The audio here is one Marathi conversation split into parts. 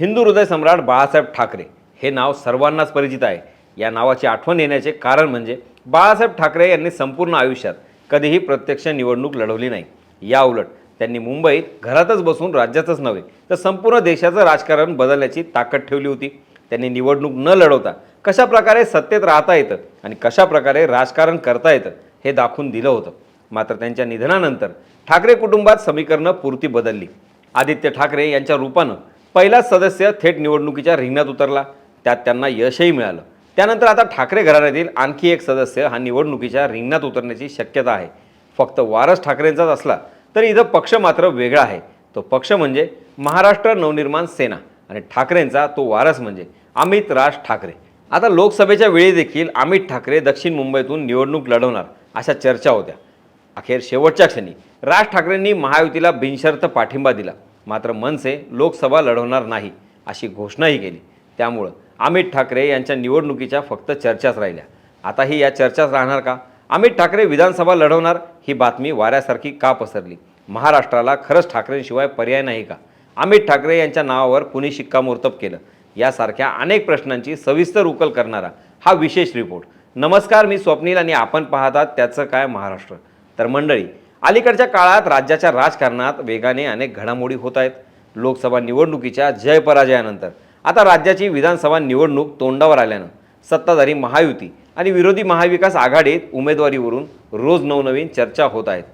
हिंदू हृदय सम्राट बाळासाहेब ठाकरे हे नाव सर्वांनाच परिचित आहे. या नावाची आठवण येण्याचे कारण म्हणजे बाळासाहेब ठाकरे यांनी संपूर्ण आयुष्यात कधीही प्रत्यक्ष निवडणूक लढवली नाही. या उलट त्यांनी मुंबईत घरातच बसून राज्यातच नव्हे तर संपूर्ण देशाचं राजकारण बदलण्याची ताकद ठेवली होती. त्यांनी निवडणूक न लढवता कशा प्रकारे सत्तेत राहता येतं आणि कशा प्रकारे राजकारण करता येतं हे दाखवून दिलं होतं. मात्र त्यांच्या निधनानंतर ठाकरे कुटुंबात समीकरणं पुरती बदलली. आदित्य ठाकरे यांच्या रूपानं पहिलाच सदस्य थेट निवडणुकीच्या रिंगणात उतरला. त्यात त्यांना यशही मिळालं. त्यानंतर आता ठाकरे घराण्यातील आणखी एक सदस्य हा निवडणुकीच्या रिंगणात उतरण्याची शक्यता आहे. फक्त वारस ठाकरेंचाच असला तरी इथं पक्ष मात्र वेगळा आहे. तो पक्ष म्हणजे महाराष्ट्र नवनिर्माण सेना आणि ठाकरेंचा तो वारस म्हणजे अमित राज ठाकरे. आता लोकसभेच्या वेळी देखील अमित ठाकरे दक्षिण मुंबईतून निवडणूक लढवणार अशा चर्चा होत्या. अखेर शेवटच्या क्षणी राज ठाकरेंनी महायुतीला बिनशर्त पाठिंबा दिला. मात्र मनसे लोकसभा लढवणार नाही अशी घोषणाही केली. त्यामुळं अमित ठाकरे यांच्या निवडणुकीच्या फक्त चर्चाच राहिल्या. आताही या चर्चाच राहणार का? अमित ठाकरे विधानसभा लढवणार ही बातमी वाऱ्यासारखी का पसरली? महाराष्ट्राला खरंच ठाकरेंशिवाय पर्याय नाही का? अमित ठाकरे यांच्या नावावर कुणी शिक्कामोर्तब केलं? यासारख्या अनेक प्रश्नांची सविस्तर उकल करणारा हा विशेष रिपोर्ट. नमस्कार मी स्वप्नील आणि आपण पाहतात त्याचं काय महाराष्ट्र. तर मंडळी अलीकडच्या काळात राज्याच्या राजकारणात वेगाने अनेक घडामोडी होत आहेत. लोकसभा निवडणुकीच्या जय पराजयानंतर. आता राज्याची विधानसभा निवडणूक तोंडावर आल्यानं सत्ताधारी महायुती आणि विरोधी महाविकास आघाडीत उमेदवारीवरून रोज नवनवीन चर्चा होत आहेत.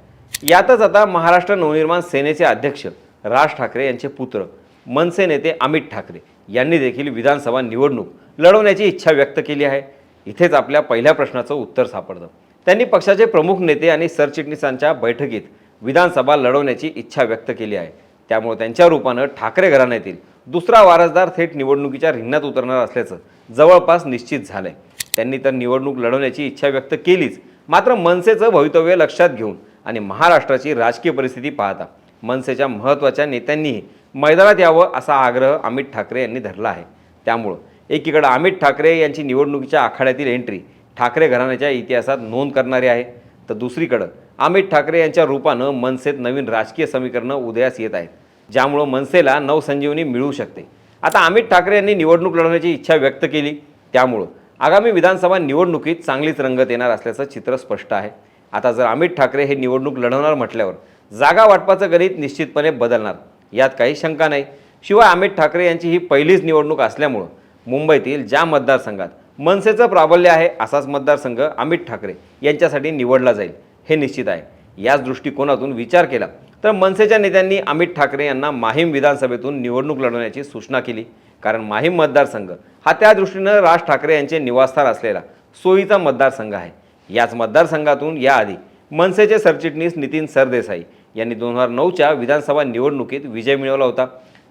यातच आता महाराष्ट्र नवनिर्माण सेनेचे अध्यक्ष राज ठाकरे यांचे पुत्र मनसे नेते अमित ठाकरे यांनी देखील विधानसभा निवडणूक लढवण्याची इच्छा व्यक्त केली आहे. इथेच आपल्या पहिल्या प्रश्नाचं उत्तर सापडतं. त्यांनी पक्षाचे प्रमुख नेते आणि सरचिटणीसांच्या बैठकीत विधानसभा लढवण्याची इच्छा व्यक्त केली आहे. त्यामुळे त्यांच्या रूपानं ठाकरे घराण्यातील दुसरा वारसदार थेट निवडणुकीच्या रिंगणात उतरणार असल्याचं जवळपास निश्चित झालंय. त्यांनी तर निवडणूक लढवण्याची इच्छा व्यक्त केलीच मात्र मनसेचं भवितव्य लक्षात घेऊन आणि महाराष्ट्राची राजकीय परिस्थिती पाहता मनसेच्या महत्त्वाच्या नेत्यांनीही मैदानात यावं असा आग्रह अमित ठाकरे यांनी धरला आहे. त्यामुळं एकीकडं अमित ठाकरे यांची निवडणुकीच्या आखाड्यातील एंट्री ठाकरे घराण्याच्या इतिहासात नोंद करणारी आहे. तर दुसरीकडं अमित ठाकरे यांच्या रूपानं मनसेत नवीन राजकीय समीकरणं उदयास येत आहेत ज्यामुळं मनसेला नवसंजीवनी मिळू शकते. आता अमित ठाकरे यांनी निवडणूक लढवण्याची इच्छा व्यक्त केली. त्यामुळं आगामी विधानसभा निवडणुकीत चांगलीच रंगत येणार असल्याचं चित्र स्पष्ट आहे. आता जर अमित ठाकरे हे निवडणूक लढवणार म्हटल्यावर जागा वाटपाचं गणित निश्चितपणे बदलणार यात काही शंका नाही. शिवाय अमित ठाकरे यांची ही पहिलीच निवडणूक असल्यामुळं मुंबईतील ज्या मतदारसंघात मनसेचं प्राबल्य आहे असाच मतदारसंघ अमित ठाकरे यांच्यासाठी निवडला जाईल हे निश्चित आहे. याच दृष्टिकोनातून विचार केला तर मनसेच्या नेत्यांनी अमित ठाकरे यांना माहीम विधानसभेतून निवडणूक लढवण्याची सूचना केली. कारण माहीम मतदारसंघ हा त्या दृष्टीनं राज ठाकरे यांचे निवासस्थान असलेला सोयीचा मतदारसंघ आहे. याच मतदारसंघातून याआधी मनसेचे सरचिटणीस नितीन सरदेसाई यांनी दोन हजार नऊच्या विधानसभा निवडणुकीत विजय मिळवला होता.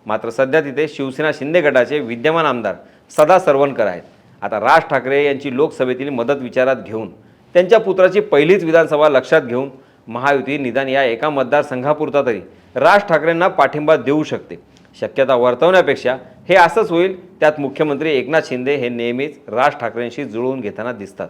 मात्र सध्या तिथे शिवसेना शिंदे गटाचे विद्यमान आमदार सदा सरवणकर आहेत. आता राज ठाकरे यांची लोकसभेतील मदत विचारात घेऊन त्यांच्या पुत्राची पहिलीच विधानसभा लक्षात घेऊन महायुती निदान या एका मतदारसंघापुरता तरी राज ठाकरेंना पाठिंबा देऊ शकते. शक्यता वर्तवण्यापेक्षा हे असंच होईल त्यात मुख्यमंत्री एकनाथ शिंदे हे नेहमीच राज ठाकरेंशी जुळवून घेताना दिसतात.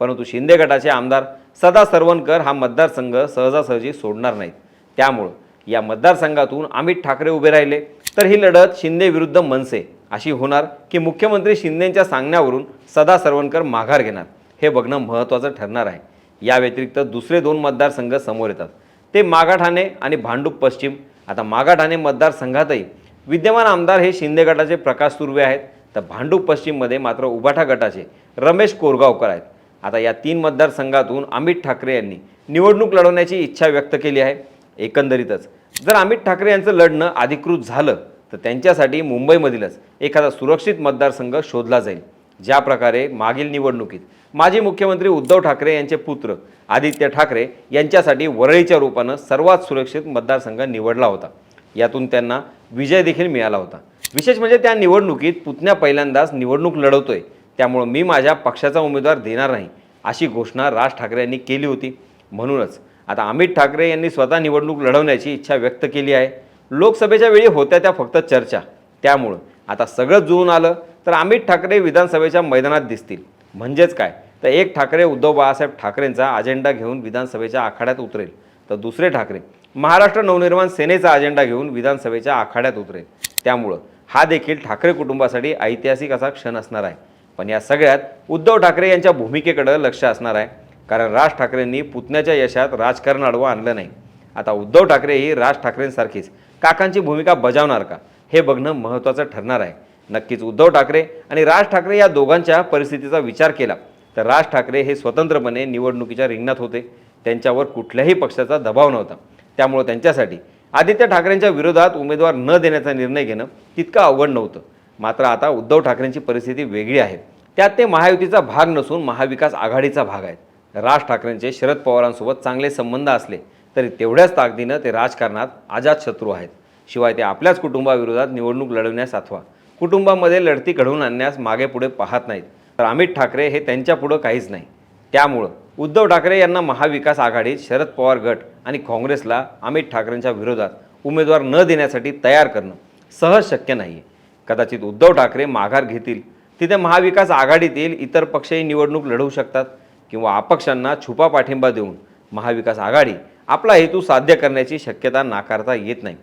परंतु शिंदे गटाचे आमदार सदा सरवणकर हा मतदारसंघ सहजासहजी सोडणार नाहीत. त्यामुळं या मतदारसंघातून अमित ठाकरे उभे राहिले तर ही लढत शिंदे विरुद्ध मनसे अशी होणार की मुख्यमंत्री शिंदेंच्या सांगण्यावरून सदा सरवणकर माघार घेणार. हे बघणं महत्त्वाचं ठरणार आहे. या व्यतिरिक्त दुसरे दोन मतदारसंघ समोर येतात. ते मागाठाणे आणि भांडूप पश्चिम. आता मागाठाणे मतदारसंघातही विद्यमान आमदार हे शिंदे गटाचे प्रकाश सुर्वे आहेत. तर भांडूप पश्चिममध्ये मात्र उबाठा गटाचे रमेश कोरगावकर आहेत. आता या तीन मतदारसंघातून अमित ठाकरे यांनी निवडणूक लढवण्याची इच्छा व्यक्त केली आहे. एकंदरीतच जर अमित ठाकरे यांचं लढणं अधिकृत झालं तर त्यांच्यासाठी मुंबईमधीलच एखादा सुरक्षित मतदारसंघ शोधला जाईल. ज्या प्रकारे मागील निवडणुकीत माजी मुख्यमंत्री उद्धव ठाकरे यांचे पुत्र आदित्य ठाकरे यांच्यासाठी वरळीच्या रूपानं सर्वात सुरक्षित मतदारसंघ निवडला होता. यातून त्यांना विजय देखील मिळाला होता. विशेष म्हणजे त्या निवडणुकीत पुतण्या पहिल्यांदाच निवडणूक लढवतोय. त्यामुळं मी माझ्या पक्षाचा उमेदवार देणार नाही अशी घोषणा राज ठाकरे यांनी केली होती. म्हणूनच आता अमित ठाकरे यांनी स्वतः निवडणूक लढवण्याची इच्छा व्यक्त केली आहे. लोकसभेच्या वेळी होत्या त्या फक्त चर्चा. त्यामुळं आता सगळं जुळून आलं तर अमित ठाकरे विधानसभेच्या मैदानात दिसतील. म्हणजेच काय? तर एक ठाकरे उद्धव बाळासाहेब ठाकरेंचा अजेंडा घेऊन विधानसभेच्या आखाड्यात उतरेल. तर दुसरे ठाकरे महाराष्ट्र नवनिर्माण सेनेचा अजेंडा घेऊन विधानसभेच्या आखाड्यात उतरेल. त्यामुळं हा देखील ठाकरे कुटुंबासाठी ऐतिहासिक असा क्षण असणार आहे. पण या सगळ्यात उद्धव ठाकरे यांच्या भूमिकेकडं लक्ष असणार आहे. कारण राज ठाकरेंनी पुतण्याच्या यशात राजकारण आडवं आणलं नाही. आता उद्धव ठाकरे ही राज ठाकरेंसारखीच. काकांची भूमिका बजावणार का? हे बघणं महत्त्वाचं ठरणार आहे. नक्कीच उद्धव ठाकरे आणि राज ठाकरे या दोघांच्या परिस्थितीचा विचार केला तर राज ठाकरे हे स्वतंत्रपणे निवडणुकीच्या रिंगणात होते. त्यांच्यावर कुठल्याही पक्षाचा दबाव नव्हता. त्यामुळं त्यांच्यासाठी आदित्य ठाकरेंच्या विरोधात उमेदवार न देण्याचा निर्णय घेणं तितकं अवघड नव्हतं. मात्र आता उद्धव ठाकरेंची परिस्थिती वेगळी आहे. त्यात ते महायुतीचा भाग नसून महाविकास आघाडीचा भाग आहेत. राज ठाकरेंचे शरद पवारांसोबत चांगले संबंध असले तरी तेवढ्याच ताकदीनं ते राजकारणात आजात शत्रू आहेत. शिवाय ते आपल्याच कुटुंबाविरोधात निवडणूक लढवण्यास अथवा कुटुंबामध्ये लढती घडवून आणण्यास मागे पुढे पाहत नाहीत. तर अमित ठाकरे हे त्यांच्यापुढं काहीच नाही. त्यामुळं उद्धव ठाकरे यांना महाविकास आघाडीत शरद पवार गट आणि काँग्रेसला अमित ठाकरेंच्या विरोधात उमेदवार न देण्यासाठी तयार करणं सहज शक्य नाही आहे कदाचित उद्धव ठाकरे माघार घेतील. तिथे महाविकास आघाडीतील इतर पक्षही निवडणूक लढवू शकतात. किंवा अपक्षांना छुपा पाठिंबा देऊन महाविकास आघाडी आपला हेतू साध्य करण्याची शक्यता नाकारता येत नाही.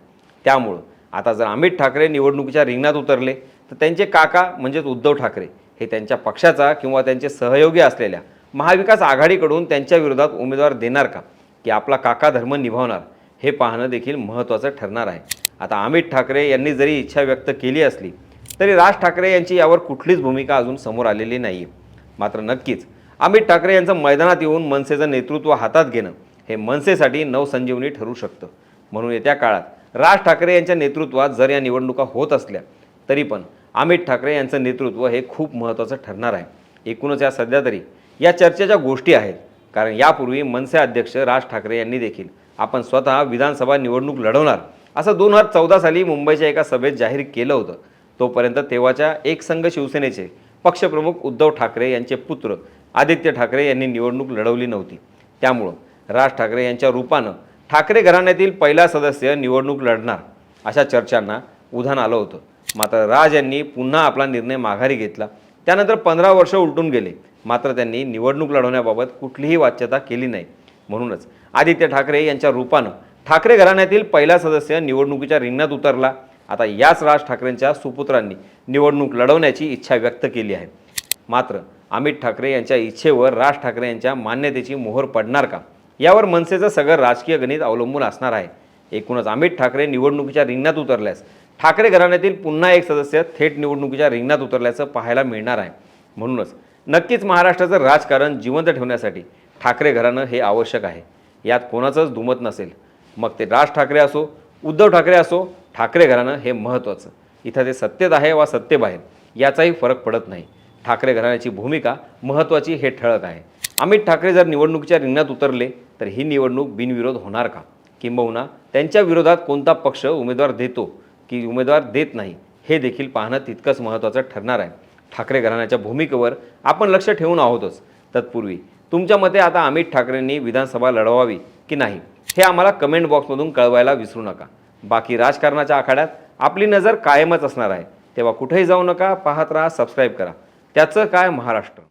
त्यामुळं आता जर अमित ठाकरे निवडणुकीच्या रिंगणात उतरले तर त्यांचे काका म्हणजेच उद्धव ठाकरे हे त्यांच्या पक्षाचा किंवा त्यांचे सहयोगी असलेल्या महाविकास आघाडीकडून त्यांच्या विरोधात उमेदवार देणार का? की आपला काका धर्म निभावणार? हे पाहणं देखील महत्त्वाचं ठरणार आहे. आता अमित ठाकरे यांनी जरी इच्छा व्यक्त केली असली तरी राज ठाकरे यांची यावर कुठलीच भूमिका अजून समोर आलेली नाही आहे मात्र नक्कीच अमित ठाकरे यांचं मैदानात येऊन मनसेचं नेतृत्व हातात घेणं हे मनसेसाठी नवसंजीवनी ठरू शकतं. म्हणून येत्या काळात राज ठाकरे यांच्या नेतृत्वात जर या निवडणुका होत असल्या तरी पण अमित ठाकरे यांचं नेतृत्व हे खूप महत्त्वाचं ठरणार आहे. एकूणच या सध्या तरी या चर्चेच्या गोष्टी आहेत. कारण यापूर्वी मनसे अध्यक्ष राज ठाकरे यांनी देखील आपण स्वतः विधानसभा निवडणूक लढवणार असं दोन हजार चौदा साली मुंबईच्या एका सभेत जाहीर केलं होतं. तोपर्यंत तेव्हाच्या एकसंघ शिवसेनेचे पक्षप्रमुख उद्धव ठाकरे यांचे पुत्र आदित्य ठाकरे यांनी निवडणूक लढवली नव्हती. त्यामुळं राज ठाकरे यांच्या रूपानं ठाकरे घराण्यातील पहिला सदस्य निवडणूक लढणार अशा चर्चांना उधाण आलं होतं. मात्र राज यांनी पुन्हा आपला निर्णय माघारी घेतला. त्यानंतर पंधरा वर्ष उलटून गेले. मात्र त्यांनी निवडणूक लढवण्याबाबत कुठलीही वाच्यता केली नाही. म्हणूनच आदित्य ठाकरे यांच्या रूपानं ठाकरे घराण्यातील पहिला सदस्य निवडणुकीच्या रिंगणात उतरला. आता याच राज ठाकरेंच्या सुपुत्रांनी निवडणूक लढवण्याची इच्छा व्यक्त केली आहे. मात्र अमित ठाकरे यांच्या इच्छेवर राज ठाकरे यांच्या मान्यतेची मोहर पडणार का? यावर मनसेचं सगळं राजकीय गणित अवलंबून असणार आहे. एकूणच अमित ठाकरे निवडणुकीच्या रिंगणात उतरल्यास ठाकरे घराण्यातील पुन्हा एक सदस्य थेट निवडणुकीच्या रिंगणात उतरल्याचं पाहायला मिळणार आहे. म्हणूनच नक्कीच महाराष्ट्राचं राजकारण जिवंत ठेवण्यासाठी ठाकरे घराणं हे आवश्यक आहे. यात कोणाचंच दुमत नसेल. मग ते राज ठाकरे असो उद्धव ठाकरे असो ठाकरे घराणं हे महत्त्वाचं. इथं ते सत्तेत आहे वा सत्तेबाहेर याचाही फरक पडत नाही. ठाकरे घराण्याची भूमिका महत्त्वाची हे ठळक आहे. अमित ठाकरे जर निवडणुकीच्या रिंगणात उतरले तर ही निवडणूक बिनविरोध होणार का? किंबहुना त्यांच्या विरोधात कोणता पक्ष उमेदवार देतो की उमेदवार देत नाही हे देखील पाहणं तितकंच महत्त्वाचं ठरणार आहे. ठाकरे घराण्याच्या भूमिकेवर आपण लक्ष ठेवून आहोतच. तत्पूर्वी तुमच्या मते आता अमित ठाकरेंनी विधानसभा लढवावी की नाही हे आम्हाला कमेंट बॉक्समधून कळवायला विसरू नका. बाकी राजकारणाच्या आखाड्यात आपली नजर कायमच असणार आहे. तेव्हा कुठेही जाऊ नका पाहत राहा सबस्क्राईब करा. त्याचं काय महाराष्ट्र?